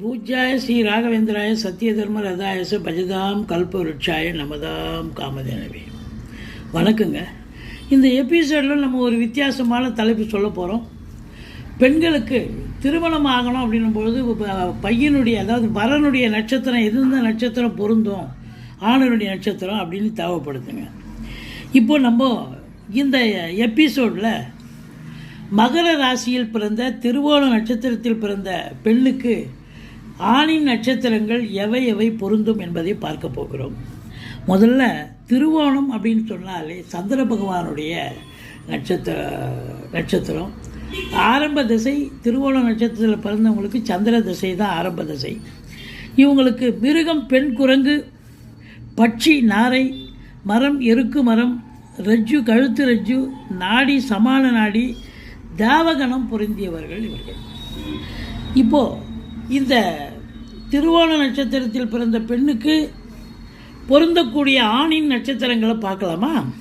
பூஜ்யாய ஸ்ரீ ராகவேந்திராய சத்திய தர்ம ரதாயச பஜதாம் கல்பவருட்சாய நமதாம் காமதேனவே. வணக்கங்க. இந்த எபிசோடில் நம்ம ஒரு வித்தியாசமான தலைப்பு சொல்ல போகிறோம் பெண்களுக்கு திருமணம் ஆகணும் அப்படின்னும் பொழுது ப- பையனுடைய அதாவது வரனுடைய நட்சத்திரம் எந்தெந்த நட்சத்திரம் பொருந்தும் ஆணனுடைய நட்சத்திரம் அப்படின்னு தேவைப்படுதுங்க. இப்போ நம்ம இந்த எபிசோடில் மகர ராசியில் பிறந்த திருவோண நட்சத்திரத்தில் பிறந்த பெண்ணுக்கு ஆணின் நட்சத்திரங்கள் எவை எவை பொருந்தும் என்பதை பார்க்க போகிறோம். முதல்ல திருவோணம் அப்படின்னு சொன்னாலே சந்திர பகவானுடைய நட்சத்திர நட்சத்திரம். ஆரம்ப திசை திருவோண நட்சத்திரத்தில் பிறந்தவங்களுக்கு சந்திர திசை தான் ஆரம்ப திசை. இவங்களுக்கு மிருகம் பெண் குரங்கு பட்சி நாரை மரம் எருக்கு மரம் ரஜ்ஜு கழுத்து ரஜ்ஜு நாடி சமான நாடி தேவகணம் பொருந்தியவர்கள் இவர்கள். இப்போது இந்த திருவோண நட்சத்திரத்தில் பிறந்த பெண்ணுக்கு பொருந்தக்கூடிய ஆணின் நட்சத்திரங்களை பார்க்கலாமா?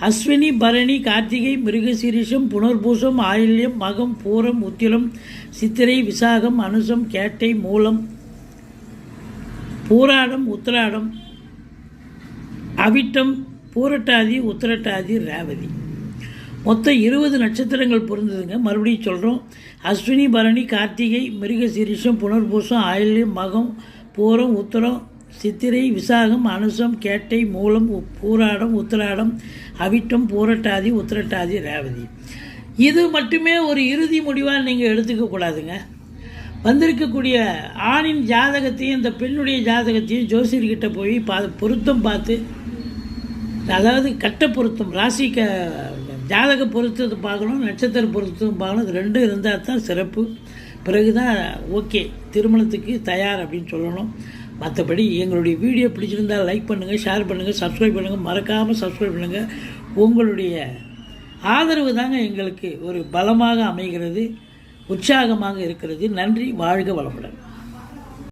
அஸ்வினி பரணி கார்த்திகை மிருகசீரிஷம் புனர்பூசம் ஆயில்யம் மகம் பூரம் உத்திரம் சித்திரை விசாகம் அனுசம் கேட்டை மூலம் பூராடம் உத்திராடம் அவிட்டம் பூரட்டாதி உத்திரட்டாதி ரேவதி. மொத்தம் இருபது நட்சத்திரங்கள் பொருந்ததுங்க. மறுபடியும் சொல்கிறோம் அஸ்வினி பரணி கார்த்திகை மிருகசீரிஷம் புனர்பூசம் ஆயில்யம் மகம் பூரம் உத்தரம் சித்திரை விசாகம் அனுசம் கேட்டை மூலம் உ- பூராடம் உத்திராடம் அவிட்டம் பூரட்டாதி உத்திரட்டாதி ரேவதி. இது மட்டுமே ஒரு இறுதி முடிவாக நீங்கள் எடுத்துக்க கூடாதுங்க. வந்திருக்கக்கூடிய ஆணின் ஜாதகத்தையும் இந்த பெண்ணுடைய ஜாதகத்தையும் ஜோசியர்கிட்ட போய் பா பொருத்தம் பார்த்து அதாவது கட்ட பொருத்தம் ராசி க ஜாதக பொருத்தத்தை பார்க்கணும் நட்சத்திர பொருத்தம் பார்க்கணும். இது ரெண்டும் இருந்தால் தான் சிறப்பு. பிறகு தான் ஓகே திருமணத்துக்கு தயார் அப்படின்னு சொல்லணும். மற்றபடி எங்களுடைய வீடியோ பிடிச்சிருந்தால் லைக் பண்ணுங்கள் ஷேர் பண்ணுங்கள் சப்ஸ்கிரைப் பண்ணுங்கள் மறக்காமல் சப்ஸ்கிரைப் பண்ணுங்கள் உங்களுடைய ஆதரவு தாங்க எங்களுக்கு ஒரு பலமாக அமைகிறது உற்சாகமாக இருக்கிறது. நன்றி வாழ்க வளமுடன்.